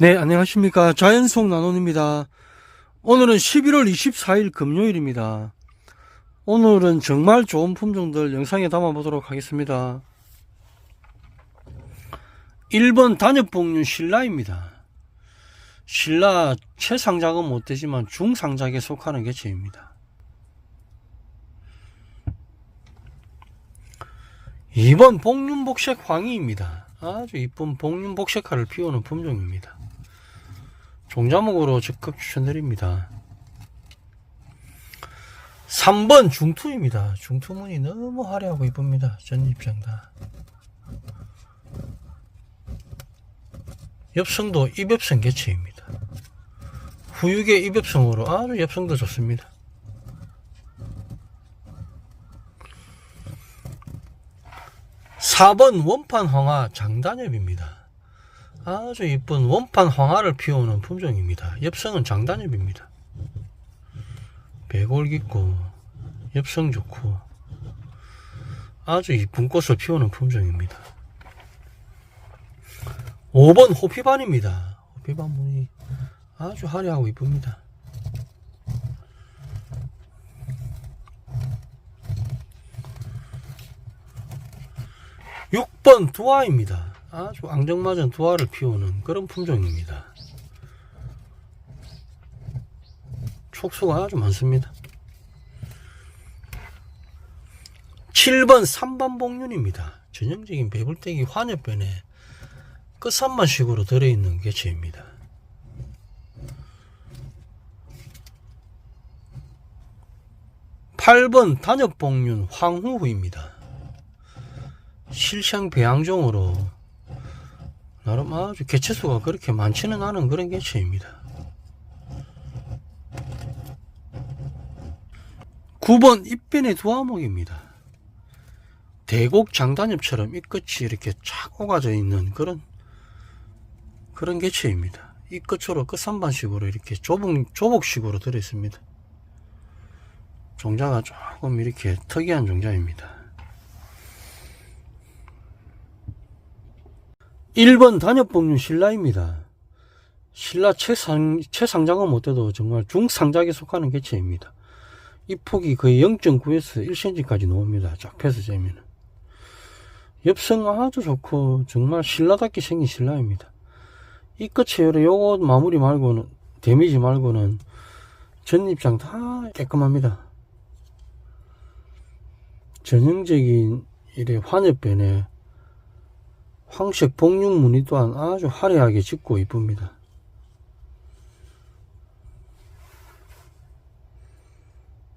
네, 안녕하십니까. 자연속 나눔입니다. 오늘은 11월 24일 금요일입니다. 오늘은 정말 좋은 품종들 영상에 담아보도록 하겠습니다. 1번 단엽봉륜 신라입니다. 신라 최상작은 못되지만 중상작에 속하는 개체입니다. 2번 복륜복색 황희입니다. 아주 이쁜 복륜복색화를 피우는 품종입니다. 종자목으로 적극 추천드립니다. 3번 중투입니다. 중투문이 너무 화려하고 이쁩니다. 전입장 다. 엽성도 입엽성 개체입니다. 후육의 입엽성으로 아주 엽성도 좋습니다. 4번 원판 황화 장단엽입니다. 아주 이쁜 원판 황화를 피우는 품종입니다. 엽성은 장단엽입니다. 배골 깊고 엽성 좋고 아주 이쁜 꽃을 피우는 품종입니다. 5번 호피반입니다. 호피반 문이 아주 화려하고 이쁩니다. 6번 두화입니다. 아주 앙증맞은 두화를 피우는 그런 품종입니다. 촉수가 아주 많습니다. 7번 삼반복륜입니다. 전형적인 배불떼기 환엽변에 끝산만 식으로 들어있는 개체입니다. 8번 단엽복륜 황후후입니다. 실향 배양종으로 나름 아주 개체수가 그렇게 많지는 않은 그런 개체입니다. 9번 입변의 두 화목입니다. 대곡 장단엽처럼 이 끝이 이렇게 쫙 오가져 있는 그런 그런 개체입니다. 이 끝으로 끝산반식으로 이렇게 조복, 조복식으로 들어있습니다. 종자가 조금 이렇게 특이한 종자입니다. 1번 단엽복륜 신라입니다. 신라 최상, 최상장은 못해도 정말 중상작에 속하는 개체입니다. 이 폭이 거의 0.9에서 1cm까지 나옵니다. 쫙 펴서 재면. 엽성 아주 좋고 정말 신라답게 생긴 신라입니다. 이 끝에 요래 요거 마무리 말고는 데미지 말고는 전입장 다 깨끗합니다. 전형적인 이래 환엽변에 황색 복륜 무늬 또한 아주 화려하게 짓고 이쁩니다.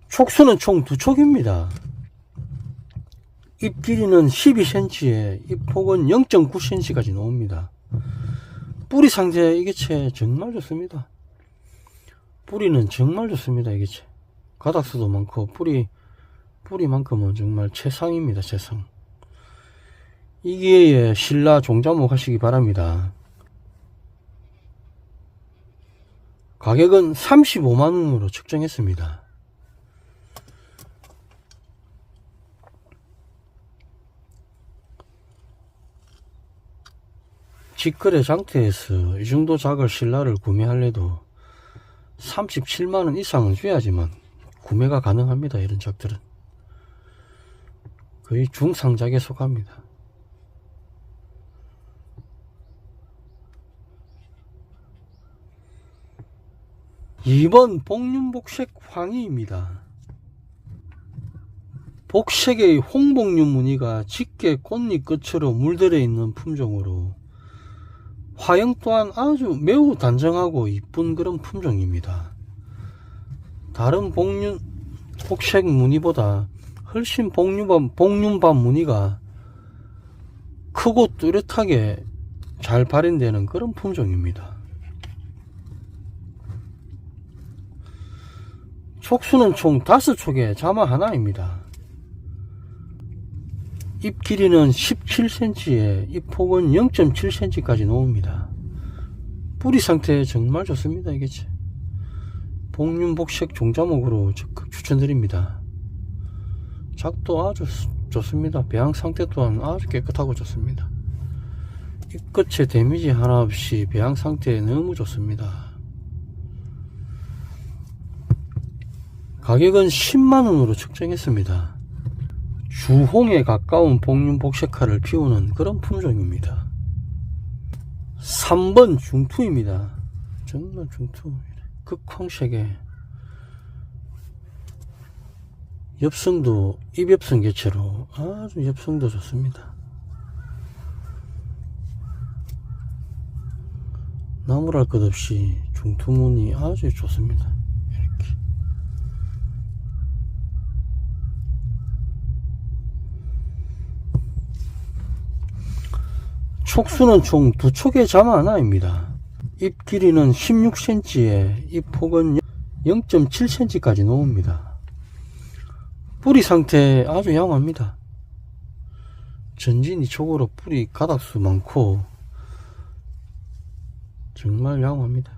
촉수는 총 두 촉입니다. 잎 길이는 12cm에 잎 폭은 0.9cm까지 나옵니다. 뿌리 상태 이게채 정말 좋습니다. 뿌리는 정말 좋습니다. 이게채 가닥수도 많고 뿌리 뿌리만큼은 정말 최상입니다. 최상. 이게 신라 종자목 하시기 바랍니다. 가격은 35만원으로 측정했습니다. 직거래 상태에서 이 정도 작을 신라를 구매할래도 37만원 이상은 줘야지만 구매가 가능합니다. 이런 작들은. 거의 중상작에 속합니다. 2번 복륜복색 황희입니다. 복색의 홍복륜 무늬가 짙게 꽃잎 끝으로 물들어 있는 품종으로 화형 또한 아주 매우 단정하고 이쁜 그런 품종입니다. 다른 복륜 복색 무늬보다 훨씬 복륜반, 복륜반 무늬가 크고 뚜렷하게 잘 발현되는 그런 품종입니다. 촉수는 총 5촉에 자마 하나입니다. 잎 길이는 17cm에 잎 폭은 0.7cm까지 나옵니다. 뿌리 상태 정말 좋습니다. 이게 복륜복색 종자목으로 적극 추천드립니다. 작도 아주 좋습니다. 배양 상태 또한 아주 깨끗하고 좋습니다. 이 끝에 데미지 하나 없이 배양 상태 너무 좋습니다. 가격은 10만원으로 측정했습니다. 주홍에 가까운 복륜 복색화를 피우는 그런 품종입니다. 3번 중투입니다. 정말 중투. 극황색에 엽성도 입엽성 개체로 아주 엽성도 좋습니다. 나무랄 것 없이 중투문이 아주 좋습니다. 이렇게. 촉수는 총 두 촉의 자마 하나입니다. 잎 길이는 16cm에 잎 폭은 0.7cm까지 놓습니다. 뿌리 상태 아주 양호합니다. 전진이 촉으로 뿌리 가닥수 많고 정말 양호합니다.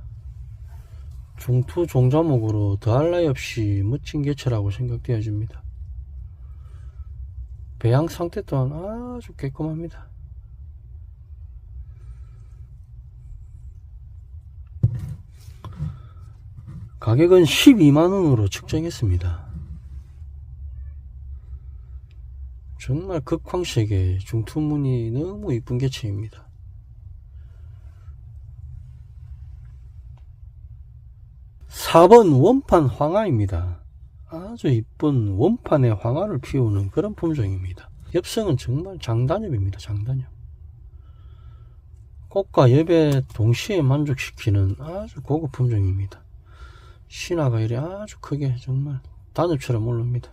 중투 종자목으로 더할 나위 없이 멋진 개체라고 생각되어집니다. 배양 상태 또한 아주 깨끗합니다. 가격은 12만원으로 측정했습니다. 정말 극황색의 중투문이 너무 이쁜 개체입니다. 사번 원판 황화입니다. 아주 이쁜 원판의 황화를 피우는 그런 품종입니다. 엽성은 정말 장단엽입니다. 장단엽. 꽃과 엽에 동시에 만족시키는 아주 고급 품종입니다. 신화가 이래 아주 크게 정말 단엽처럼 올라옵니다.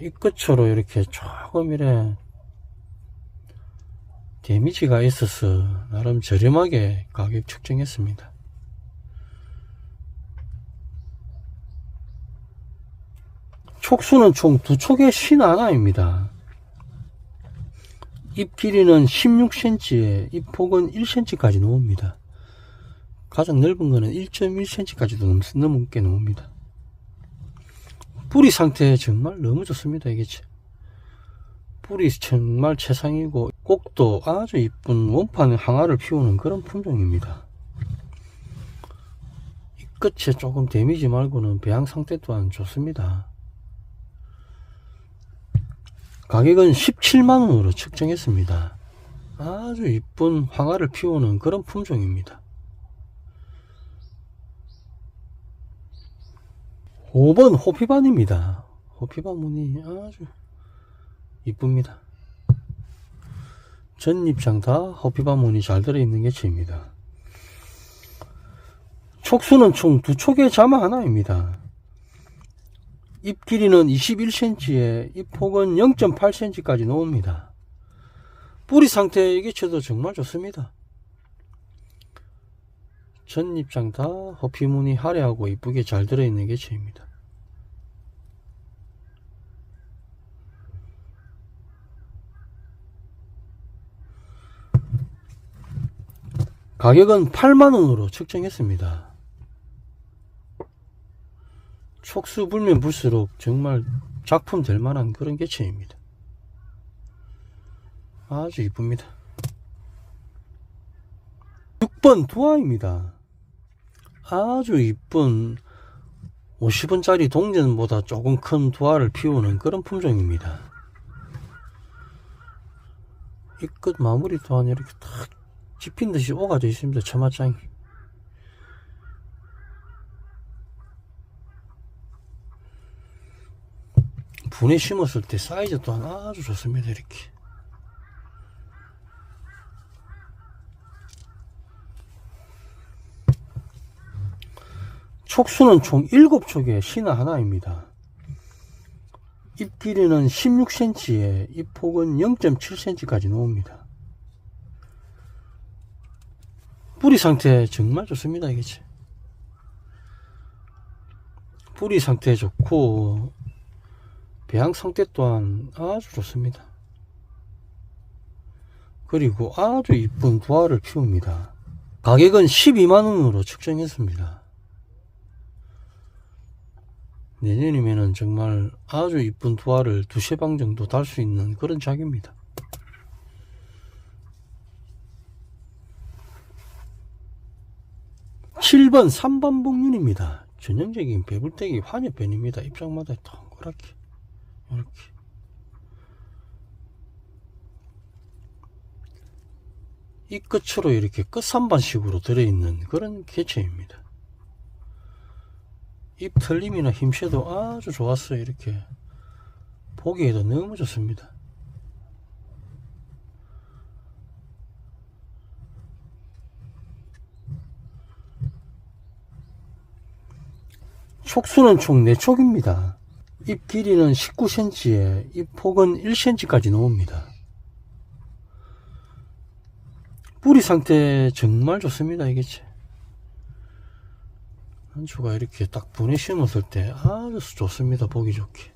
이 끝으로 이렇게 조금 이래 데미지가 있어서 나름 저렴하게 가격 측정했습니다. 촉수는 총 두 촉의 신 하나입니다. 잎 길이는 16cm에 잎 폭은 1cm까지 놓습니다. 가장 넓은 거는 1.1cm까지도 넘게 놓습니다. 뿌리 상태 정말 너무 좋습니다. 이게 뿌리 정말 최상이고 꼭도 아주 이쁜 원판의 항아를 피우는 그런 품종입니다. 이 끝에 조금 데미지 말고는 배양 상태 또한 좋습니다. 가격은 17만원으로 측정했습니다. 아주 이쁜 황화를 피우는 그런 품종입니다. 5번 호피반입니다. 호피반 무늬 아주 이쁩니다. 전 입장 다 호피반 무늬 잘 들어있는 개체입니다. 촉수는 총 두 촉의 자마 하나입니다. 잎 길이는 21cm에 잎 폭은 0.8cm까지 놓습니다. 뿌리 상태 이 개체도 정말 좋습니다. 전입장 다 호피무늬 화려하고 이쁘게 잘 들어있는 개체입니다. 가격은 8만원으로 측정했습니다. 촉수 불면 불수록 정말 작품 될 만한 그런 개체입니다. 아주 이쁩니다. 6번 두아입니다. 아주 이쁜 50원짜리 동전보다 조금 큰 두아를 피우는 그런 품종입니다. 이 끝 마무리 또한 이렇게 탁 짚힌 듯이 오가져 있습니다. 처마장이. 분에 심었을 때 사이즈 또한 아주 좋습니다. 이렇게. 촉수는 총 7촉의 신화 하나입니다. 잎 길이는 16cm에 잎 폭은 0.7cm까지 놓습니다. 뿌리 상태 정말 좋습니다. 이게 뿌리 상태 좋고 배양 상태 또한 아주 좋습니다. 그리고 아주 이쁜 부화를 피웁니다. 가격은 12만원으로 측정했습니다. 내년이면은 정말 아주 이쁜 두화를 두세 방 정도 달 수 있는 그런 작입니다. 7번 3번 복륜입니다. 전형적인 배불떼기 환엽변입니다. 입장마다 동그랗게 이렇게 이 끝으로 이렇게 끝산반식으로 들어있는 그런 개체입니다. 입 털림이나 힘새도 아주 좋았어요. 이렇게 보기에도 너무 좋습니다. 촉수는 총 4촉입니다. 입 길이는 19cm에 입 폭은 1cm까지 나옵니다. 뿌리 상태 정말 좋습니다. 이게 한 주가 이렇게 딱 분해 심었을 때 아주 좋습니다. 보기 좋게.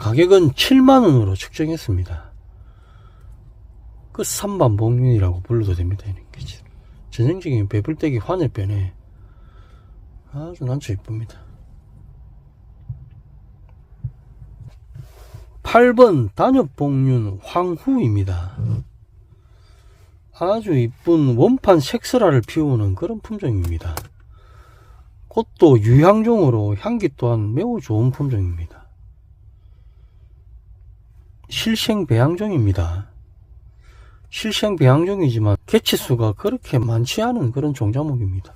가격은 7만원으로 측정했습니다. 그 3반 복륜이라고 불러도 됩니다. 전형적인 배불떼기 하늘변에 아주 난처 이쁩니다. 8번 단엽복륜 황후입니다. 아주 이쁜 원판 색설화를 피우는 그런 품종입니다. 꽃도 유향종으로 향기 또한 매우 좋은 품종입니다. 실생 배양종입니다. 실생 배양종이지만 개체수가 그렇게 많지 않은 그런 종자목입니다.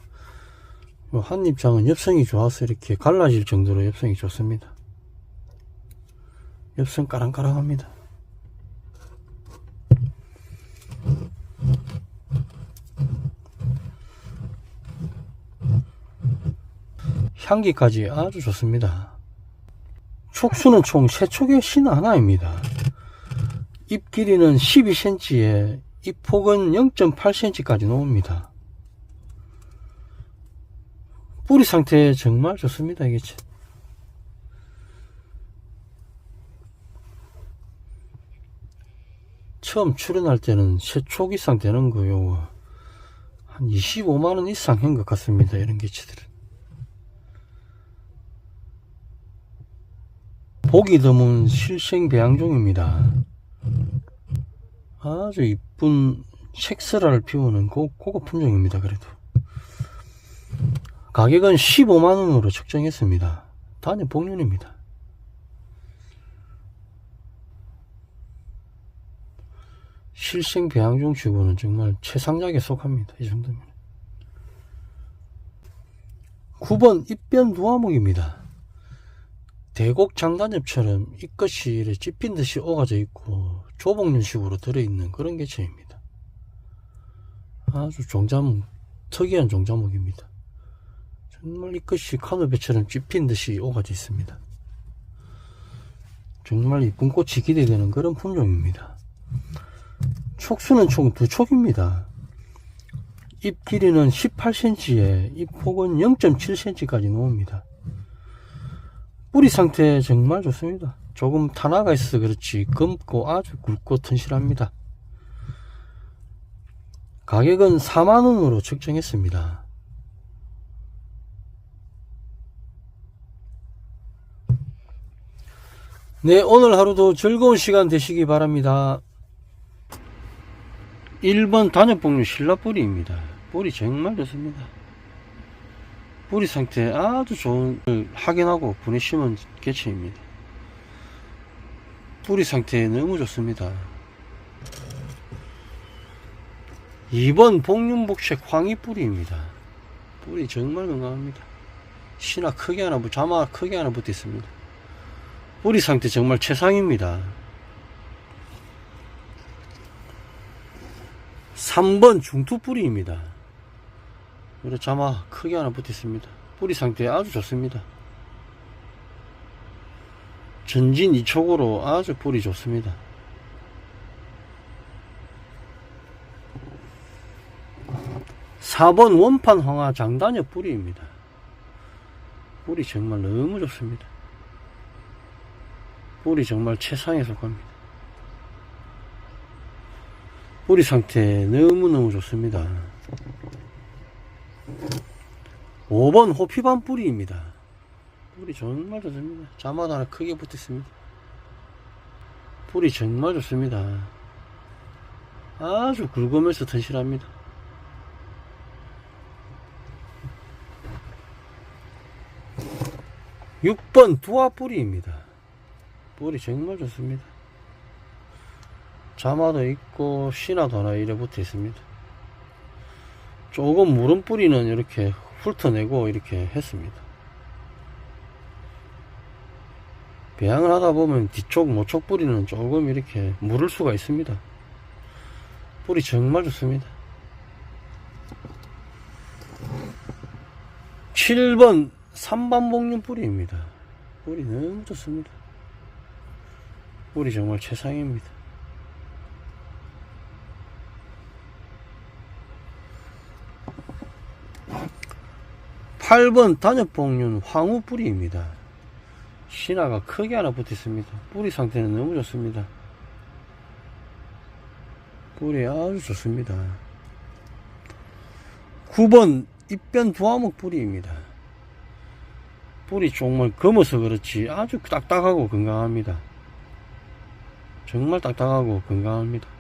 한 입장은 엽성이 좋아서 이렇게 갈라질 정도로 엽성이 좋습니다. 엽성 까랑까랑합니다. 향기까지 아주 좋습니다. 촉수는 총 3촉의 신 하나입니다. 입 길이는 12cm에 입 폭은 0.8cm까지 나옵니다. 뿌리 상태 정말 좋습니다. 이게 처음 출연할 때는 세촉 이상 되는 거요. 한 25만원 이상 한 것 같습니다. 이런 개체들은. 보기 드문 실생 배양종입니다. 아주 이쁜 색설화를 피우는 고, 고급 품종입니다. 그래도. 가격은 15만원으로 측정했습니다. 단연 복륜입니다. 실생 배양종 치고는 정말 최상작에 속합니다. 이 정도면. 9번 입변 두화목입니다. 대곡 장단엽처럼 이것이 찝힌 듯이 오가져 있고 조복륜식으로 들어있는 그런 개체입니다. 아주 종자목, 특이한 종자목입니다. 정말 이것이 카누배처럼 찝힌 듯이 오가져 있습니다. 정말 이쁜 꽃이 기대되는 그런 품종입니다. 촉수는 총 두 촉입니다. 잎 길이는 18cm에 잎 폭은 0.7cm까지 나옵니다. 뿌리 상태 정말 좋습니다. 조금 탄화가 있어서 그렇지 검고 아주 굵고 튼실합니다. 가격은 4만원으로 측정했습니다. 네, 오늘 하루도 즐거운 시간 되시기 바랍니다. 1번 단엽복류 신라뿌리입니다. 뿌리 정말 좋습니다. 뿌리 상태 아주 좋은 걸 확인하고 보내시면 개체입니다. 뿌리 상태 너무 좋습니다. 2번 복륜복색 황희 뿌리입니다. 뿌리 정말 건강합니다. 신화 크게 하나, 자마 크게 하나 붙어 있습니다. 뿌리 상태 정말 최상입니다. 3번 중투 뿌리입니다. 그리고 자마 크게 하나 붙어 있습니다. 뿌리 상태 아주 좋습니다. 전진 2촉으로 아주 뿌리 좋습니다. (4번) 원판 황화 장단엽 뿌리입니다. 뿌리 정말 너무 좋습니다. 뿌리 정말 최상에 속합니다. 뿌리 상태 너무너무 좋습니다. 5번 호피반 뿌리입니다. 뿌리 정말 좋습니다. 자마도 하나 크게 붙어 있습니다. 뿌리 정말 좋습니다. 아주 굵으면서 튼실합니다. 육번 두화 뿌리입니다. 뿌리 정말 좋습니다. 자마도 있고 신화도 하나 이래 붙어 있습니다. 조금 무른 뿌리는 이렇게 훑어내고 이렇게 했습니다. 배양을 하다 보면 뒤쪽 모쪽 뿌리는 조금 이렇게 물을 수가 있습니다. 뿌리 정말 좋습니다. 7번 3번 복륜 뿌리입니다. 뿌리 너무 좋습니다. 뿌리 정말 최상입니다. 8번 단엽복륜 황후 뿌리입니다. 신화가 크게 하나 붙어 있습니다. 뿌리 상태는 너무 좋습니다. 뿌리 아주 좋습니다. 9번 입변 두화목 뿌리입니다. 뿌리 정말 검어서 그렇지 아주 딱딱하고 건강합니다. 정말 딱딱하고 건강합니다.